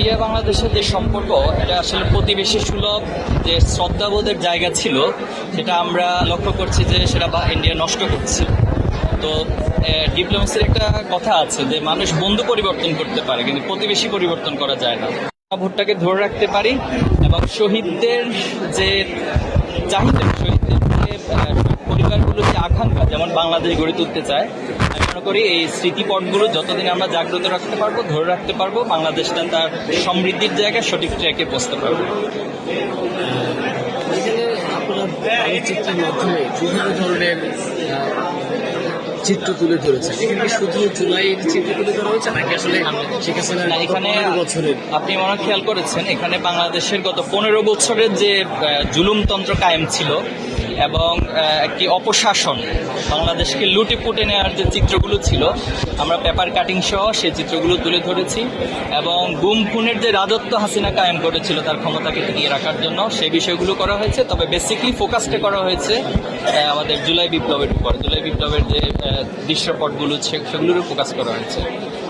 India বাংলাদেশের যে সম্পর্ক এটা আসলে প্রতিবেশী সুলভ যে শ্রদ্ধাবোধের জায়গা ছিল সেটা আমরা লক্ষ্য করছি যে সেটা বা ইন্ডিয়া নষ্ট করছে তো ডিপ্লোমেসির একটা কথা আছে যে মানুষ বন্ধু পরিবর্তন করতে পারে কিন্তু প্রতিবেশী পরিবর্তন করা যায় না। ভোটটাকে ধরে রাখতে পারি এবং শহীদদের যে চাহিদা শহীদদের যে আহ, পরিবারগুলোর যে আকাঙ্ক্ষা যেমন বাংলাদেশ গড়ে তুলতে চায় মনে করি এই স্মৃতিপটগুলো যতদিন আমরা জাগ্রত রাখতে পারব ধরে রাখতে পারব বাংলাদেশটা তার সমৃদ্ধির জায়গায় সঠিক ট্র্যাকে পৌঁছতে পারব। মাধ্যমে বিভিন্ন ধরনের চিত্র তুলে ধরেছেন। এখানে শুধু জুলাইয়ের চিত্র তুলে ধরা হয়েছে নাকি আসলে শেখ হাসিনার না গত এখানে বছরের? আপনি মনে খেয়াল করেছেন এখানে বাংলাদেশের গত পনেরো বছরের যে জুলুমতন্ত্র কায়েম ছিল এবং একটি অপশাসন, বাংলাদেশকে লুটে পুটে নেওয়ার যে চিত্রগুলো ছিল, আমরা পেপার কাটিং সহ সেই চিত্রগুলো তুলে ধরেছি এবং গুম খুনের যে রাজত্ব হাসিনা কায়েম করেছিল তার ক্ষমতাকে টিকিয়ে রাখার জন্য, সেই বিষয়গুলো করা হয়েছে। তবে বেসিকলি ফোকাসটা করা হয়েছে আমাদের জুলাই বিপ্লবের উপর। জুলাই বিপ্লবের যে দৃশ্যপটগুলো সেগুলোরও ফোকাস করা হয়েছে।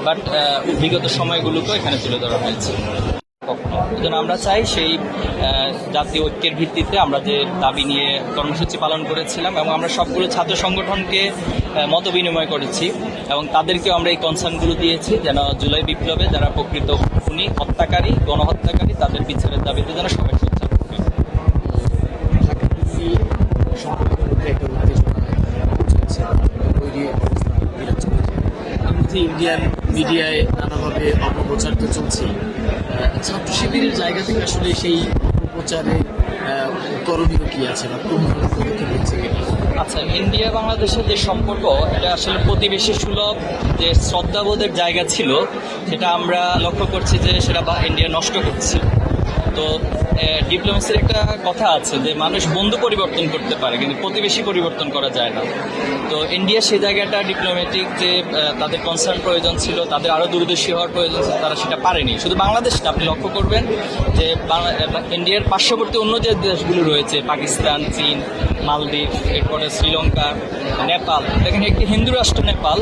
বাট বিগত সময়গুলোকেও এখানে তুলে ধরা হয়েছে। যেন আমরা চাই সেই জাতীয় ঐক্যের ভিত্তিতে আমরা যে দাবি নিয়ে কর্মসূচি পালন করেছিলাম এবং আমরা সবগুলো ছাত্র সংগঠনকে মত বিনিময় করেছি এবং তাদেরকেও আমরা এই কনসার্নগুলো দিয়েছি যেন জুলাই বিপ্লবে যারা প্রকৃত খুনি হত্যাকারী গণহত্যাকারী তাদের বিচারের দাবিতে যেন সবাই সোচ্চার তার মধ্যে ইন্ডিয়ান মিডিয়ায় নানাভাবে অপপ্রচার তো চলছেই ছাত্র শিবিরের জায়গা থেকে আসলে সেই অপপ্রচারে করণীয় কি আছে বা কোন পদক্ষেপ হচ্ছে আচ্ছা ইন্ডিয়া বাংলাদেশের যে সম্পর্ক, এটা আসলে প্রতিবেশী সুলভ যে শ্রদ্ধাবোধের জায়গা ছিল, সেটা আমরা লক্ষ্য করছি যে সেটা বা ইন্ডিয়া নষ্ট করছে। তো ডিপ্লোমেসির একটা কথা আছে যে মানুষ বন্ধু পরিবর্তন করতে পারে, কিন্তু প্রতিবেশী পরিবর্তন করা যায় না। তো ইন্ডিয়া সেই জায়গাটা ডিপ্লোমেটিক যে তাদের কনসার্ন প্রয়োজন ছিল, তাদের আরও দূরদর্শী হওয়ার প্রয়োজন ছিল, তারা সেটা পারেনি। শুধু বাংলাদেশ আপনি লক্ষ্য করবেন যে ইন্ডিয়ার পার্শ্ববর্তী অন্য যে দেশগুলো রয়েছে, পাকিস্তান, চীন মালদ্বীপ, এরপরে শ্রীলঙ্কা, নেপাল। দেখেন, একটি হিন্দু রাষ্ট্র নেপাল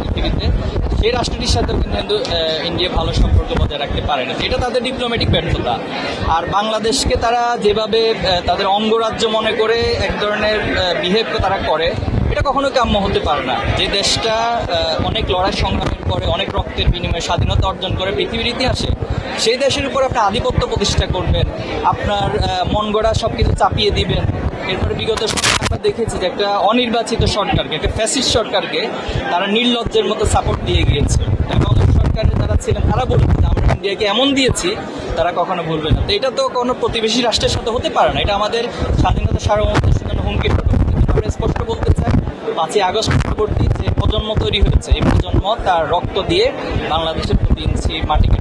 পৃথিবীতে সেই রাষ্ট্রটির সাথে কিন্তু হিন্দু ইন্ডিয়া ভালো সম্পর্ক বজায় রাখতে পারে না। এটা তাদের ডিপ্লোম্যাটিক ব্যর্থতা। আর বাংলাদেশকে তারা যেভাবে তাদের অঙ্গরাজ্য মনে করে এক ধরনের বিহেভ তারা করে, এটা কখনো কাম্য হতে পারে না। যে দেশটা অনেক লড়াই সংগ্রামের পরে, অনেক রক্তের বিনিময়ে স্বাধীনতা অর্জন করে পৃথিবীর ইতিহাসে, সেই দেশের উপর আপনি আধিপত্য প্রতিষ্ঠা করবেন। আপনার মন গড়া সব কিছু চাপিয়ে দিবেন। এরপরে বিগত সময়ে আমরা দেখেছি যে একটা অনির্বাচিত সরকারকে, একটা ফ্যাসিস্ট সরকারকে তারা নির্লজ্জের মতো সাপোর্ট দিয়ে গিয়েছে। এবং সরকারে যারা ছিলেন, তারা বলছে যে আমরা ইন্ডিয়াকে এমন দিয়েছি, তারা কখনো ভুলবে না। তো এটা তো কোনো প্রতিবেশী রাষ্ট্রের সাথে হতে পারে না। এটা আমাদের স্বাধীনতা সার্বভৌমত্বের জন্য হুমকি আমরা স্পষ্ট বলতে চাই, পাঁচই আগস্ট পরবর্তী যে প্রজন্ম তৈরি হয়েছে, এই প্রজন্ম তার রক্ত দিয়ে বাংলাদেশের প্রতি ইঞ্চি মাটিকে